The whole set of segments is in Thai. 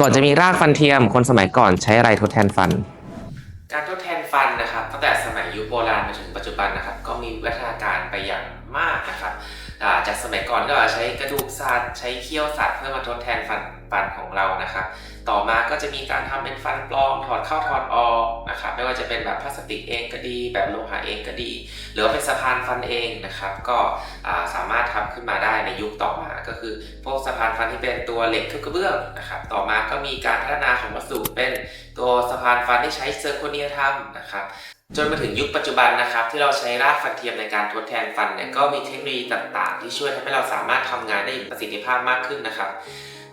ก่อนจะมีรากฟันเทียมคนสมัยก่อนใช้อะไรทดแทนฟัน การทดแทนฟันนะครับตั้งแต่สมัยยุคโบราณมาถึงปัจจุบันนะครับ ก็มีวิวัฒนาการไปอย่างมากนะครับจากสมัยก่อนก็ใช้กระดูกสัตว์ใช้เขี้ยวสัตว์เพื่อมาทดแทนฟันฟันของเรานะครับ ต่อมาก็จะมีการทำเป็นฟันปลอมถอดเข้าถอดออก นะครับไม่ว่าจะเป็นแบบพลาสติกเองก็ดี แบบโลหะเองก็ดี หรือว่าเป็นสะพานฟันเองนะครับ ก็สามารถทำขึ้นมาได้ในยุคต่อมา ก็คือพวกสะพานฟันที่เป็นตัวเหล็กเคลือบกระเบื้องนะครับ ต่อมาก็มีการพัฒนาของวัสดุเป็นตัวสะพานฟันที่ใช้เซอร์โคเนียทำนะครับจนมาถึงยุคปัจจุบันนะครับ ที่เราใช้รากฟันเทียมในการทดแทนฟันเนี่ยก็มีเทคโนโลยีต่าง ๆ ที่ช่วยทำให้เราสามารถทำงานได้อย่างประสิทธิภาพมากขึ้นนะครับ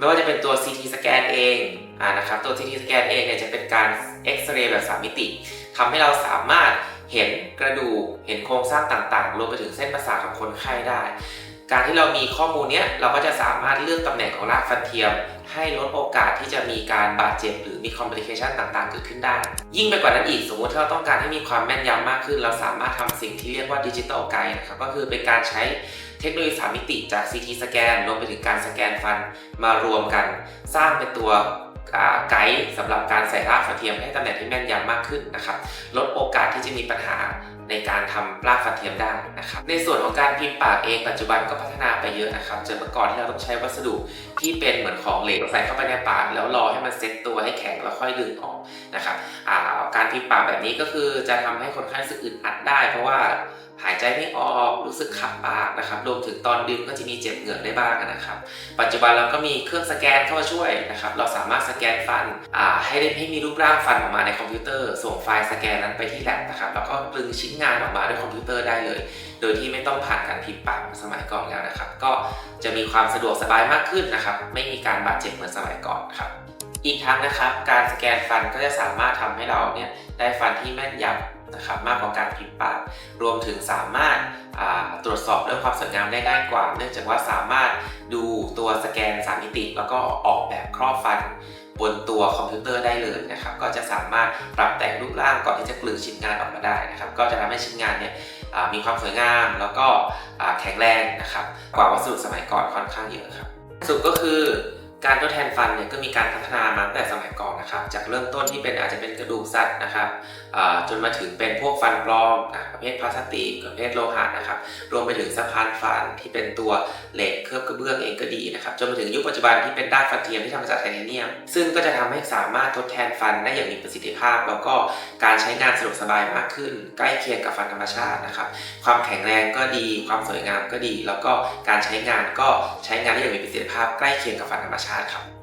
ไม่ว่าจะเป็นตัว CT สแกนเองอ่านะครับตัว CT สแกนเองเนี่ยจะเป็นการเอ็กซเรย์แบบสามมิติทำให้เราสามารถเห็นกระดูก เห็นโครงสร้างต่างๆ รวมไปถึงเส้นประสาทของคนไข้ได้ การที่เรามีข้อมูลเนี้ยเราก็จะสามารถเลือกตำแหน่งของรากฟันเทียม ให้ลดโอกาสที่จะมีการบาดเจ็บหรือมีคอมพลิเคชันต่างๆ เกิดขึ้นได้ ยิ่งไปกว่านั้นอีกสมมติถ้าเราต้องการให้มีความแม่นยำมากขึ้น เราสามารถทำสิ่งที่เรียกว่าดิจิตอลไกด์นะครับก็คือเป็นการใช้เทคโนโลยีสามมิติจาก CT สแกนรวมไปถึงการสแกนฟันมารวมกัน สร้างเป็นตัว ไกด์สำหรับการใส่รากฟันเทียมให้ตำแหน่งที่แม่นยำมากขึ้นนะครับ ลดโอกาสที่จะมีปัญหาในการทำรากฟันเทียมได้นะครับ ในส่วนของการพิมพ์ปากเองปัจจุบันก็พัฒนาไปเยอะนะครับจากเมื่อก่อนที่เราต้องใช้วัสดุที่เป็นเหมือนของเหลวใส่เข้าไปในปากแล้วรอให้มันเซ็ตตัวให้แข็งแล้วค่อยดึงออกนะครับการพิมพ์ปากแบบนี้ก็คือจะทำให้คนไข้รู้สึกอึดอัดได้ เพราะว่า หายใจไม่ออกรู้สึกขับปากนะครับรวมถึงตอนดึงก็จะมีเจ็บเหงือกได้บ้างนะครับ ปัจจุบันเราก็มีเครื่องสแกนเข้ามาช่วยนะครับ เราสามารถสแกนฟันให้ได้ให้มีรูปร่างฟันออกมาในคอมพิวเตอร์ ส่งไฟล์สแกนนั้นไปที่แลบนะครับแล้วก็กลึงชิ้นงานออกมาด้วยคอมพิวเตอร์ได้เลย โดยที่ไม่ต้องผ่านการพิมพ์ปากสมัยก่อนแล้วนะครับ ก็จะมีความสะดวกสบายมากขึ้นนะครับ ไม่มีการบาดเจ็บเหมือนสมัยก่อนครับอีกทั้งนะครับ การสแกนฟันก็จะสามารถทำให้เราเนี่ยได้ฟันที่แม่นยำ นะครับมากกว่าการพิมพ์ปากรวมถึงสามารถตรวจสอบเรื่องความสวยงามได้ง่ายกว่า เนื่องจากว่าสามารถดูตัวสแกนสามมิติ แล้วก็ออกแบบครอบฟันบนตัวคอมพิวเตอร์ได้เลยนะครับก็จะสามารถปรับแต่งรูปร่างก่อนที่จะกลืนชิ้นงานออกมาได้นะครับก็จะทำให้ชิ้นงานเนี่ยมีความสวยงามแล้วก็แข็งแรงนะครับกว่าวัสดุสมัยก่อนค่อนข้างเยอะครับสรุปก็คือ การทดแทนฟันเนี่ยก็มีการพัฒนามาตั้งแต่สมัยก่อนนะครับจากเริ่มต้นที่เป็นอาจจะเป็นกระดูกสัตว์นะครับจนมาถึงเป็นพวกฟันปลอมประเภทพลาสติกประเภทโลหะนะครับรวมไปถึงสะพานฟันที่เป็นตัวเหล็กเคลือบกระเบื้องเองก็ดีนะครับจนมาถึงยุคปัจจุบันที่เป็นด้านฟันเทียมที่ทำมาจากไทเทเนียม ซึ่งก็จะทำให้สามารถทดแทนฟันได้อย่างมีประสิทธิภาพ แล้วก็การใช้งานสะดวกสบายมากขึ้น ใกล้เคียงกับฟันธรรมชาตินะครับความแข็งแรงก็ดี ความสวยงามก็ดี แล้วก็การใช้งานก็ใช้งานได้อย่างมีประสิทธิภาพใกล้เคียงกับฟันธรรมชาติาติครับ